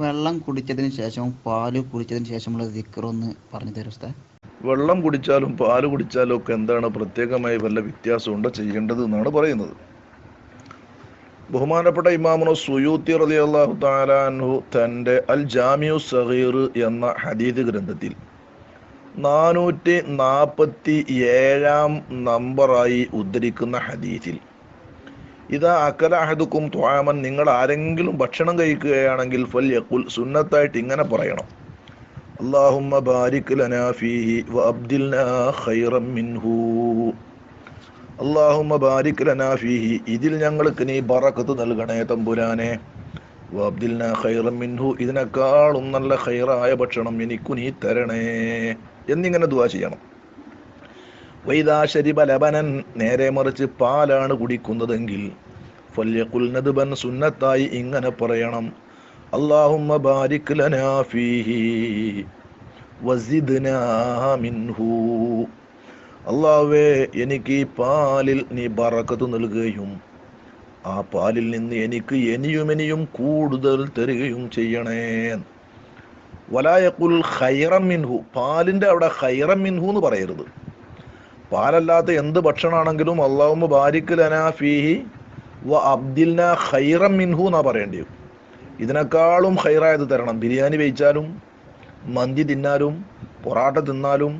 വെള്ളം കുടിച്ചതിന് ശേഷവും പാൽ കുടിച്ചതിന് ശേഷമുള്ള ദിക്കറൊന്ന് പറഞ്ഞു തരും ഉസ്താദ്. വെള്ളം കുടിച്ചാലും പാൽ കുടിച്ചാലും ഒക്കെ എന്താണ് പ്രത്യേകമായി വല്ല വ്യത്യാസമുണ്ടോ ചെയ്യേണ്ടത് എന്നാണ് പറയുന്നത്. ബഹുമാനപ്പെട്ട ഇമാമുന സുയൂത്തി റതി അള്ളാഹു താലാൻഹു തന്റെ അൽ ജാമിയു സഹീർ എന്ന ഹദീദ് ഗ്രന്ഥത്തിൽ നാനൂറ്റി നാൽപ്പത്തി ഏഴാം നമ്പറായി ഉദ്ധരിക്കുന്ന ഹദീസിൽ ഇതാ അക്കല അഹദുക്കും ത്വാമൻ നിങ്ങൾ ആരെങ്കിലും ഭക്ഷണം കഴിക്കുകയാണെങ്കിൽ ഫൽ യക്കുൽ സുന്നത്തായിട്ട് ഇങ്ങനെ പറയണം. അള്ളാഹുമ്മ ബാരിക് ലനാ ഫീഹി വ അബ്ദിൽനാ മിൻഹു. അള്ളാഹുമ്മ ബാരിക് ലനാ ഫീഹി ഇതിൽ ഞങ്ങൾക്ക് നീ ബറക്കത്ത് നൽകണേ തമ്പുരാനെ. വ അബ്ദിൽനാ മിൻഹു ഇതിനേക്കാളും നല്ല ഖൈറായ ഭക്ഷണം എനിക്കു നീ തരണേ. എന്നിങ്ങനെ ദുവാ ചെയ്യണം. വൈദാ ശരിബ ലബനൻ നേരെ മറിച്ച് പാലാണ് കുടിക്കുന്നതെങ്കിൽ ഫല്യഖുൽ നദ്ബൻ സുന്നത്തായി ഇങ്ങനെ പറയണം. അല്ലാഹുമ്മ ബാരിക് ലനാ ഫീഹി വസിദ്നാ മിൻഹു. അള്ളാഹുവേ എനിക്ക് ഈ പാലിൽ നീ ബറക്കത്ത് നൽകുകയും ആ പാലിൽ നിന്ന് എനിക്ക് ഇനിയും ഇനിയും കൂടുതൽ തരികയും ചെയ്യണേ. വലായക്കുൽ ഹൈറം മിൻഹു. പാലിന്റെ അവിടെ ഹൈറം മിൻഹു എന്ന് പറയരുത്. പാലല്ലാത്ത എന്ത് ഭക്ഷണമാണെങ്കിലും അള്ളാഹുമ്മ ബാരിക് ലനാ ഫീഹി വ അബ്ദിൽന ഖൈറം മിൻഹു എന്നാ പറയേണ്ടി ഇതിനേക്കാളും ഹൈറായത് തരണം. ബിരിയാണി വെയിച്ചാലും മന്തി തിന്നാലും പൊറാട്ട തിന്നാലും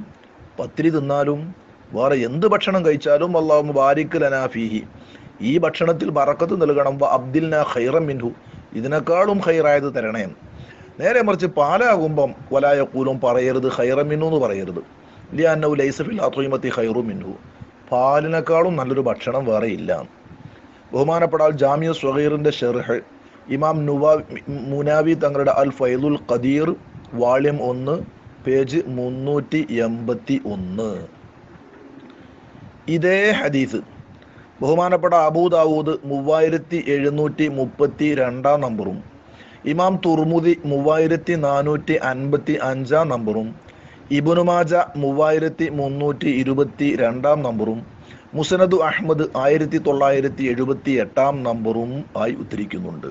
പത്തിരി തിന്നാലും വേറെ എന്ത് ഭക്ഷണം കഴിച്ചാലും അള്ളാഹു ലനാ ഫീഹി. ഈ ഭക്ഷണത്തിൽ ബറക്കത്ത് നൽകണം. വ അബ്ദിൽന ഖൈറം മിൻഹു. ഇതിനേക്കാളും ഹൈറായത് തരണേ നേരെ മറിച്ച് പാലാകുമ്പം വലായക്കൂലും പറയരുത് ഖൈറം മിന്നു എന്ന് പറയരുത്. ഖൈറു മിൻഹു പാലിനേക്കാളും നല്ലൊരു ഭക്ഷണം വേറെ ഇല്ല. ബഹുമാനപ്പെടാൽ ജാമിയ സ്വഹീറിന്റെ ഷെർഹ് ഇമാം നുവാ മുനാവി തങ്ങളുടെ അൽ ഫൈദുൽ ഖദീർ വാള്യം ഒന്ന് പേജ് മുന്നൂറ്റി എൺപത്തി ഒന്ന് ഇതേ ഹദീസ് ബഹുമാനപ്പെട്ട അബൂദാവൂദ് മൂവായിരത്തി എഴുന്നൂറ്റി മുപ്പത്തി രണ്ടാം നമ്പറും ഇമാം തുർമുദി മൂവായിരത്തി നാനൂറ്റി അൻപത്തി അഞ്ചാം നമ്പറും ഇബുനുമാജ മൂവായിരത്തി മുന്നൂറ്റി ഇരുപത്തി രണ്ടാം നമ്പറും മുസനദു അഹമ്മദ് ആയിരത്തി തൊള്ളായിരത്തി എഴുപത്തി എട്ടാം നമ്പറും ആയി ഉദ്ധരിക്കുന്നുണ്ട്.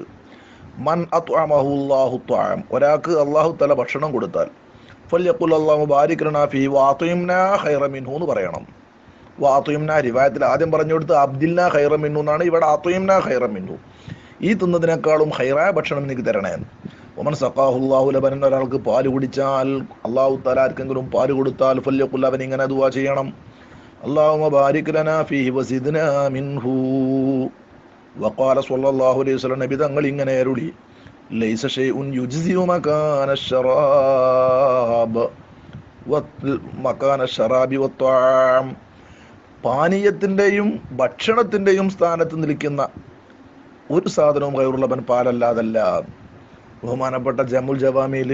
മൻ അത്വാമഹുല്ലാഹു ത്വാം. ഒരാൾക്ക് അള്ളാഹു തല ഭക്ഷണം കൊടുത്താൽ എന്ന് പറയണം. വാത്തുയിംന റിവായത്തിൽ ആദ്യം പറഞ്ഞു കൊടുത്ത് ഹൈറമിന്നു ഖൈറമിന്നു എന്നാണ് ഇവിടെ ആത്തുയിംന ഖൈറമിന്നു ഈ തിന്നതിനേക്കാളും ഹൈറായ ഭക്ഷണം എനിക്ക് തരണേ ഒമൻ സക്കാഹുല്ലാഹു ലബനൻ ഒരാൾക്ക് പാൽ കുടിച്ചാൽ അള്ളാഹു താല ആർക്കെങ്കിലും പാൽ കൊടുത്താൽ ഫല്യഖുൽ അവൻ ഇങ്ങനെ ദുവാ ചെയ്യണം. അള്ളാഹുമ ബാരിക് ലനാ ഫീഹി വസിദ്നാ മിൻഹു. വഖാല സ്വല്ലല്ലാഹു അലൈഹി വസല്ലം നബി തങ്ങൾ ഇങ്ങനെ അരുളി ലൈസ ഷൈഉൻ യുജ്സിഉ മകാന ശറാബ് മകാന ശറാബി വത്വാം പാനീയത്തിന്റെയും ഭക്ഷണത്തിന്റെയും സ്ഥാനത്ത് നിൽക്കുന്ന ഒരു സാധനവും കയറുള്ളവൻ പാലല്ലാതല്ല. ബഹുമാനപ്പെട്ട ജമുൽ ജവാമിയിൽ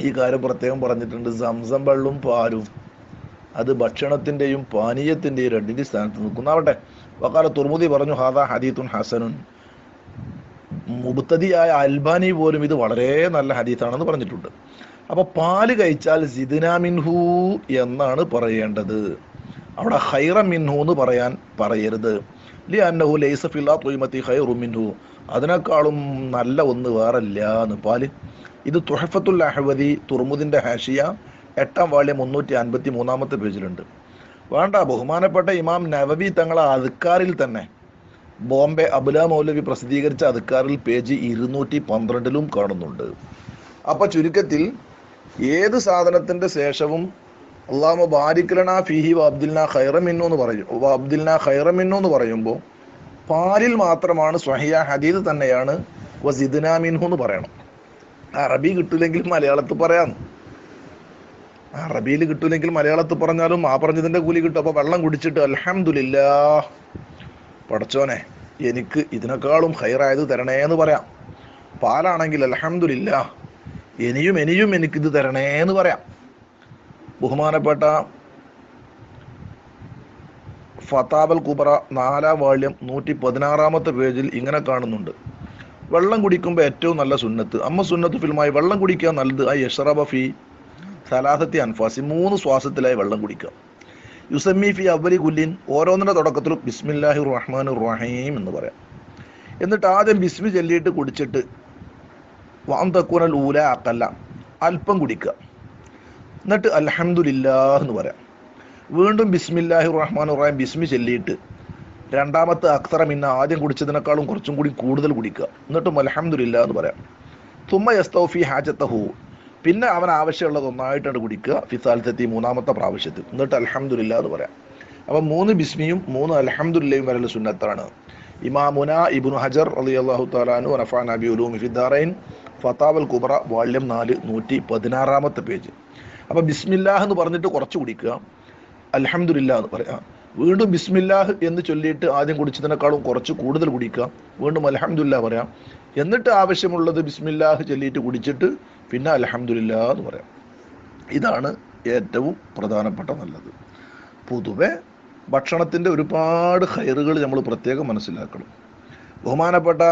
ഈ കാര്യം പ്രത്യേകം പറഞ്ഞിട്ടുണ്ട്. സംസം വെള്ളും പാലും. അത് ഭക്ഷണത്തിന്റെയും പാനീയത്തിന്റെയും രണ്ടിന്റെ സ്ഥാനത്ത് നിൽക്കുന്നാവട്ടെ വക്കാല തുർമുദി പറഞ്ഞു ഹാദാ ഹദീത്തുൻ ഹസനുൻ. മുബത്തതിയായ അൽബാനി പോലും ഇത് വളരെ നല്ല ഹദീത്താണെന്ന് പറഞ്ഞിട്ടുണ്ട്. അപ്പൊ പാൽ കഴിച്ചാൽ സിദിന മിൻഹു എന്നാണ് പറയേണ്ടത്. അവിടെ ഹൈറ മിൻഹു എന്ന് പറയാൻ പറയരുത്. ലി ലൈസ ഫില്ലാ അത്വീമത്തി ഖൈറു മിൻഹു. അതിനേക്കാളും നല്ല ഒന്ന് വേറല്ല എന്ന് പാൽ. ഇത് തുഹഫത്തുൽ അഹ്വദി തുർമുദിന്റെ ഹാഷിയ എട്ടാം വാള്യം മുന്നൂറ്റി അൻപത്തി മൂന്നാമത്തെ പേജിലുണ്ട്. വേണ്ട ബഹുമാനപ്പെട്ട ഇമാം നവവി തങ്ങളെ അതുക്കാറിൽ തന്നെ ബോംബെ അബുല മൗലവി പ്രസിദ്ധീകരിച്ച അതുക്കാറിൽ പേജ് ഇരുന്നൂറ്റി പന്ത്രണ്ടിലും കാണുന്നുണ്ട്. അപ്പോൾ ചുരുക്കത്തിൽ ഏത് സാധനത്തിന്റെ ശേഷവും അള്ളാഹു ബാരിക്കലന ഫിഹി വബ്ദിൽന ഖൈറമിന്നു എന്ന് പറയും. വബ്ദിൽന ഖൈറമിന്നു എന്ന് പറയുമ്പോൾ പാലിൽ മാത്രമാണ് സ്വഹിയ ഹദീദ് തന്നെയാണ് വസിദ്ന മിൻഹു എന്ന് പറയണം. അറബി കിട്ടില്ലെങ്കിൽ മലയാളത്തിൽ പറയാം. അറബിയിൽ കിട്ടില്ലെങ്കിൽ മലയാളത്തിൽ പറഞ്ഞാലും ആ പറഞ്ഞതിന്റെ കൂലി കിട്ടും. അപ്പൊ വെള്ളം കുടിച്ചിട്ട് അലഹമുല്ല പഠിച്ചോനെ എനിക്ക് ഇതിനേക്കാളും ഹൈറായത് തരണേ എന്ന് പറയാം. പാലാണെങ്കിൽ അലഹമുല്ല ഇനിയും ഇനിയും എനിക്കിത് തരണേ എന്ന് പറയാം. ബഹുമാനപ്പെട്ട ഫതാബൽ കുബറ നാലാം വാള്യം നൂറ്റി പതിനാറാമത്തെ പേജിൽ ഇങ്ങനെ കാണുന്നുണ്ട്. വെള്ളം കുടിക്കുമ്പോൾ ഏറ്റവും നല്ല സുന്നത്ത്. അമ്മ സുന്നത്ത് ഫിൽമായി വെള്ളം കുടിക്കുക നല്ലത് ആ യഷറബ ഫി അൻഫാസി. മൂന്ന് ശ്വാസത്തിലായി വെള്ളം കുടിക്കുക. യുസമ്മി ഫി അവലി കുല്ലിൻ. ഓരോന്നിന്റെ തുടക്കത്തിൽ ബിസ്മില്ലാഹി റഹ്മാൻ റഹീം എന്ന് പറയാം. എന്നിട്ട് ആദ്യം ബിസ്മി ചൊല്ലിയിട്ട് കുടിച്ചിട്ട് വാന്തക്കൂനൽ ഊല അക്കല്ല അല്പം കുടിക്കുക. എന്നിട്ട് അലഹമുല്ലാ എന്ന് പറയാം. വീണ്ടും ബിസ്മില്ലാഹി റഹ്മാൻ റഹീം ബിസ്മി ചൊല്ലിയിട്ട് രണ്ടാമത്തെ അക്സറ മിന്ന ആദ്യം കുടിച്ചതിനേക്കാളും കുറച്ചും കൂടി കൂടുതൽ കുടിക്കുക. എന്നിട്ടും അലഹമുല്ലാ എന്ന് പറയാം. തുമ്മ യസ്തൗഫി ഹാജത്തഹു. പിന്നെ അവൻ ആവശ്യമുള്ളത് ഒന്നായിട്ടാണ് കുടിക്കുക. ഫിസാൽത്തെത്തി മൂന്നാമത്തെ പ്രാവശ്യത്തിൽ. എന്നിട്ട് അലഹമുല്ല എന്ന് പറയാം. അപ്പം മൂന്ന് ബിസ്മിയും മൂന്ന് അലഹമുല്ലയും വരൽ സുന്നത്താണ്. ഇമാമുന ഇബുൻ ഹജർ അലി അള്ളാഹു താലാനു റഫാൻ നബി ഉലൂം കുബറ വാള്യം നാല് നൂറ്റി പതിനാറാമത്തെ പേജ്. അപ്പം ബിസ്മില്ലാഹ് എന്ന് പറഞ്ഞിട്ട് കുറച്ച് കുടിക്കുക. അലഹമില്ല എന്ന് പറയാം. വീണ്ടും ബിസ്മില്ലാഹ് എന്ന് ചൊല്ലിയിട്ട് ആദ്യം കുടിച്ചതിനേക്കാളും കുറച്ച് കൂടുതൽ കുടിക്കുക. വീണ്ടും അലഹമില്ല പറയാം. എന്നിട്ട് ആവശ്യമുള്ളത് ബിസ്മില്ലാഹ് ചൊല്ലിയിട്ട് കുടിച്ചിട്ട് പിന്നെ അലഹമില്ല എന്ന് പറയാം. ഇതാണ് ഏറ്റവും പ്രധാനപ്പെട്ട നല്ലത്. പൊതുവെ ഭക്ഷണത്തിന്റെ ഒരുപാട് ഹൈറുകൾ നമ്മൾ പ്രത്യേകം മനസ്സിലാക്കണം. ബഹുമാനപ്പെട്ട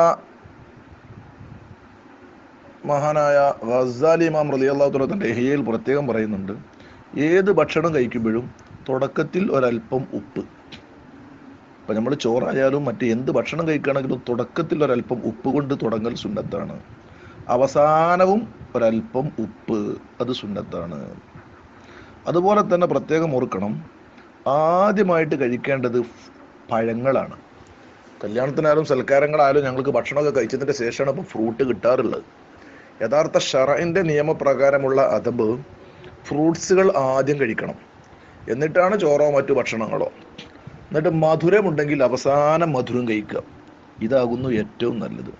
മഹാനായ ഗസാലി ഇമാം റലി അള്ളാഹു തന്റെ ഹിയയിൽ പ്രത്യേകം പറയുന്നുണ്ട് ഏത് ഭക്ഷണം കഴിക്കുമ്പോഴും തുടക്കത്തിൽ ഒരല്പം ഉപ്പ്. ഇപ്പം നമ്മൾ ചോറായാലും മറ്റ് എന്ത് ഭക്ഷണം കഴിക്കുകയാണെങ്കിലും തുടക്കത്തിൽ ഒരല്പം ഉപ്പ് കൊണ്ട് തുടങ്ങൽ സുന്നത്താണ്. അവസാനവും ഒരല്പം ഉപ്പ് അത് സുന്നത്താണ്. അതുപോലെ തന്നെ പ്രത്യേകം ഓർക്കണം ആദ്യമായിട്ട് കഴിക്കേണ്ടത് പഴങ്ങളാണ്. കല്യാണത്തിനായാലും സൽക്കാരങ്ങളായാലും ഞങ്ങൾക്ക് ഭക്ഷണമൊക്കെ കഴിച്ചതിന്റെ ശേഷമാണ് ഇപ്പോൾ ഫ്രൂട്ട് കിട്ടാറുള്ളത്. യഥാർത്ഥ ഷറയിന്റെ നിയമപ്രകാരമുള്ള അതബ് ഫ്രൂട്ട്സുകൾ ആദ്യം കഴിക്കണം. എന്നിട്ടാണ് ചോറോ മറ്റു ഭക്ഷണങ്ങളോ. എന്നിട്ട് മധുരമുണ്ടെങ്കിൽ അവസാനം മധുരം കഴിക്കുക. ഇതാകുന്നു ഏറ്റവും നല്ലത്.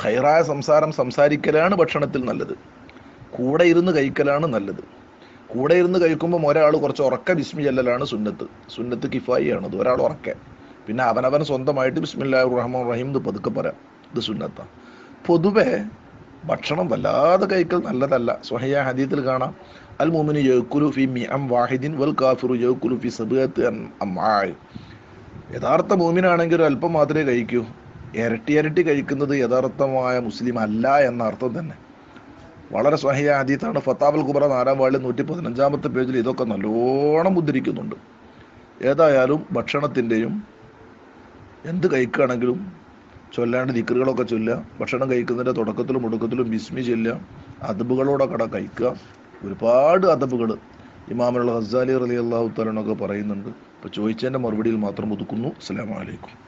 ഹൈറായ സംസാരം സംസാരിക്കലാണ് ഭക്ഷണത്തിൽ നല്ലത്. കൂടെ ഇരുന്ന് കഴിക്കലാണ് നല്ലത്. കൂടെ ഇരുന്ന് കഴിക്കുമ്പോൾ ഒരാൾ കുറച്ച് ഉറക്ക ബിസ്മി സുന്നത്ത്. സുന്നത്ത് ആണ് അത് ഒരാൾ ഉറക്കെ. പിന്നെ അവനവൻ സ്വന്തമായിട്ട് ബിസ്മില്ലാ റഹ്മാൻ റഹീം എന്ന് പതുക്കെ പറയാം. ഇത് സുന്നത്താണ്. പൊതുവെ ഭക്ഷണം വല്ലാതെ കഴിക്കൽ നല്ലതല്ല. സ്വഹയ ഹദീത്തിൽ കാണാം. അൽ മുമിന് യഅ്കുലു ഫി മി അം വാഹിദിൻ വൽ കാഫിറു യോക്കുലു ഫി സബത്ത് അമ്മായി. യഥാർത്ഥ മോമിനാണെങ്കിൽ അല്പം മാത്രമേ കഴിക്കൂ. ഇരട്ടി ഇരട്ടി കഴിക്കുന്നത് യഥാർത്ഥമായ മുസ്ലിം അല്ല എന്ന അർത്ഥം തന്നെ. വളരെ സ്വഹിയ ഹദീത്താണ്. ഫത്താബൽ കുബറ നാലാം വാളിൽ നൂറ്റി പതിനഞ്ചാമത്തെ പേജിൽ ഇതൊക്കെ നല്ലോണം ഉദ്ധരിക്കുന്നുണ്ട്. ഏതായാലും ഭക്ഷണത്തിന്റെയും എന്ത് കഴിക്കുകയാണെങ്കിലും ചൊല്ലാണ്ട് ദിക്കറുകളൊക്കെ ചൊല്ലുക ഭക്ഷണം കഴിക്കുന്നതിന്റെ തുടക്കത്തിലും ഒടുക്കത്തിലും ബിസ്മി ചൊല്ലുക അതബുകളോടെ കട കഴിക്കുക. ഒരുപാട് അതബുകൾ ഇമാമുൽ ഹസാലി റലി അള്ളാഹു തലനൊക്കെ പറയുന്നുണ്ട്. അപ്പോൾ ചോദിച്ചതിന്റെ മറുപടിയിൽ മാത്രം ഒതുക്കുന്നു. അസ്സലാമു അലൈക്കും.